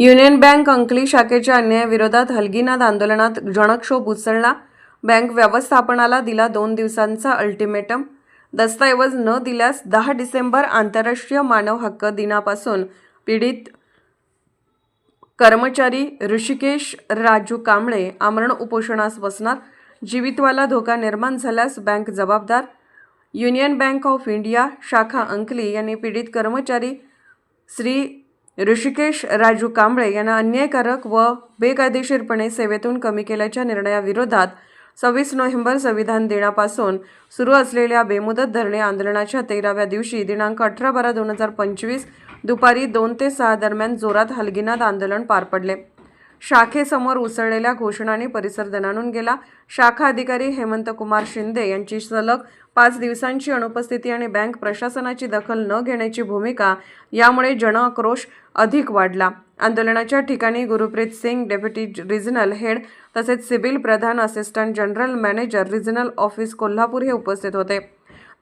Union bank Ankali शाखेच्या अन्यायाविरोधात हलगीनाथ आंदोलनात जनक्षोभ उसळला. बँक व्यवस्थापनाला दिला दोन दिवसांचा अल्टिमेटम. दस्तऐवज न दिल्यास दहा डिसेंबर आंतरराष्ट्रीय मानव हक्क दिनापासून पीडित कर्मचारी ऋषिकेश राजू कांबळे आमरण उपोषणास बसणार. जीवितवाला धोका निर्माण झाल्यास बँक जबाबदार. युनियन बँक ऑफ इंडिया शाखा अंकली यांनी पीडित कर्मचारी श्री ऋषिकेश राजू कांबळे यांना अन्यायकारक व बेकायदेशीरपणे सेवेतून कमी केल्याच्या निर्णयाविरोधात सव्वीस नोव्हेंबर संविधान दिनापासून सुरू असलेल्या बेमुदत धरणे आंदोलनाच्या तेराव्या दिवशी दिनांक अठरा बारा दोन हजार पंचवीस दुपारी दोन ते सहा दरम्यान जोरात हलगिनाद आंदोलन पार पडले. शाखेसमोर उसळलेल्या घोषणाने परिसर दणाणून गेला. शाखा अधिकारी हेमंत कुमार शिंदे यांची सलग पाच दिवसांची अनुपस्थिती आणि बँक प्रशासनाची दखल न घेण्याची भूमिका यामुळे जनआक्रोश अधिक वाढला. आंदोलनाच्या ठिकाणी Gurpreet Singh deputy regional head तसेच सिव्हिल प्रधान assistant general manager regional office Kolhapur हे उपस्थित होते.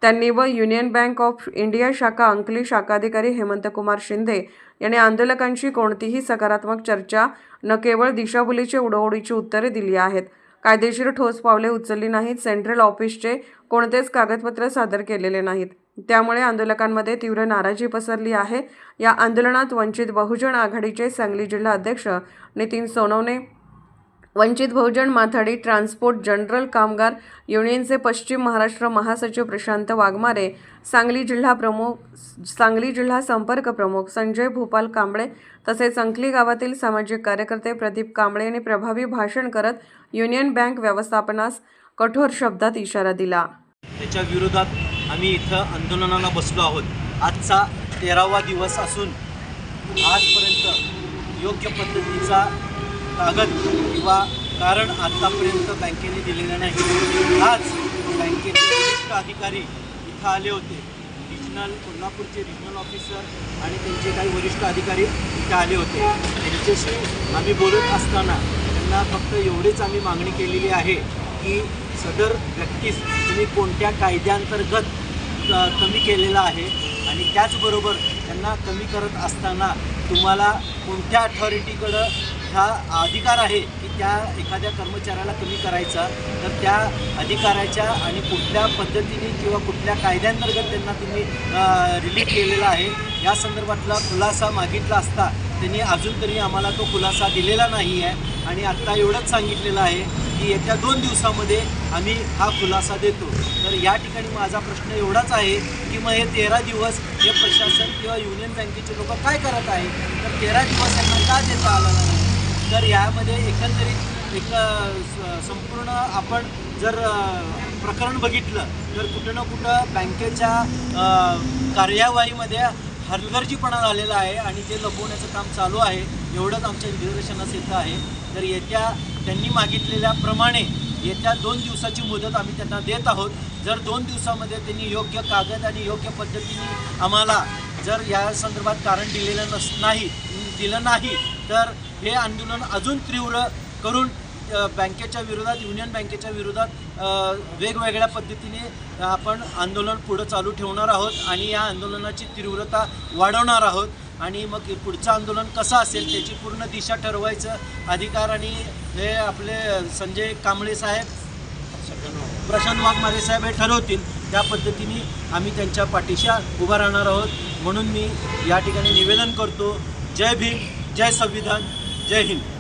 त्यांनी व युनियन बँक ऑफ इंडिया शाखा अंकली शाखाधिकारी हेमंतकुमार शिंदे यांनी आंदोलकांशी कोणतीही सकारात्मक चर्चा न केवळ दिशाभुलीची उडवडीची उत्तरे दिली आहेत. कायदेशीर ठोस पावले उचलली नाहीत सेंट्रल ऑफिसचे कोणतेच कागदपत्र सादर केलेले नाहीत. त्यामुळे आंदोलकांमध्ये तीव्र नाराजी पसरली आहे. या आंदोलनात वंचित बहुजन आघाडीचे सांगली जिल्हा अध्यक्ष नितीन सोनवणे वंचित बहुजन माथाडी ट्रान्सपोर्ट जनरल कामगार युनियनचे पश्चिम महाराष्ट्र महासचिव प्रशांत वाघमारे सांगली जिल्हा प्रमुख सांगली जिल्हा संपर्क प्रमुख संजय भूपाल कांबळे तसेच अंकली गावातील सामाजिक कार्यकर्ते प्रदीप कांबळे यांनी प्रभावी भाषण करत युनियन बँक व्यवस्थापनास कठोर शब्दात इशारा दिला. त्याच्या विरोधात आम्ही इथं आंदोलनाला बसलो आहोत. आजचा तेरावा दिवस असून आजपर्यंत योग्य पद्धतीचा कागद किंवा कारण आत्तापर्यंत बँकेने दिलेलं नाही. आज बँकेचे वरिष्ठ अधिकारी इथं आले होते. रिजनल कोल्हापूरचे रिजनल ऑफिसर आणि त्यांचे काही वरिष्ठ अधिकारी इथे आले होते. त्यांच्याशी आम्ही बोलत असताना त्यांना फक्त एवढीच आम्ही मागणी केलेली आहे की सदर व्यक्तीस तुम्ही कोणत्या कायद्याअंतर्गत कमी केलेला आहे आणि त्याचबरोबर त्यांना कमी करत असताना तुम्हाला कोणत्या अथॉरिटीकडं हा अधिकार आहे की त्या एखाद्या कर्मचाऱ्याला कमी करायचा. तर त्या अधिकाराच्या आणि कुठल्या पद्धतीने किंवा कुठल्या कायद्यांतर्गत त्यांना तुम्ही रिलीफ केलेला आहे. या संदर्भातला खुलासा मागितला असता त्यांनी अजून तरी आम्हाला तो खुलासा दिलेला नाही आहे. आणि आत्ता एवढंच सांगितलेलं आहे की येत्या दोन दिवसामध्ये आम्ही हा खुलासा देतो. तर या ठिकाणी माझा प्रश्न एवढाच आहे की मग हे तेरा दिवस हे प्रशासन किंवा युनियन बँकेचे लोक काय करत आहे? तर तेरा दिवस यांना का देता आला नाही? तर यामध्ये एकंदरीत एक स- संपूर्ण आपण जर प्रकरण बघितलं तर कुठं ना कुठं बँकेच्या कार्यवाहीमध्ये हलगर्जीपणा झालेला आहे आणि ते लपवण्याचं काम चालू आहे एवढंच आमच्या निदर्शनास येतं आहे. तर येत्या त्यांनी मागितलेल्याप्रमाणे येत्या दोन दिवसाची मुदत आम्ही त्यांना देत आहोत. जर दोन दिवसामध्ये त्यांनी योग्य कागद आणि योग्य पद्धतीने आम्हाला जर या संदर्भात कारण दिलेलं नस नाही दिलं नाही तर हे आंदोलन अजून तीव्र करून बँकेच्या विरोधात युनियन बँकेच्या विरोधात वेगवेगळ्या पद्धतीने आपण आंदोलन पुढं चालू ठेवणार आहोत आणि या आंदोलनाची तीव्रता वाढवणार आहोत. आणि मग पुढचं आंदोलन कसं असेल त्याची पूर्ण दिशा ठरवायचं अधिकार आणि हे आपले संजय कांबळे साहेब प्रशांत वाघमारे साहेब हे ठरवतील. त्या पद्धतीने आम्ही त्यांच्या पाठीशा उभा राहणार आहोत. म्हणून मी या ठिकाणी निवेदन करतो. जय भीम. जय संविधान जय हिंद.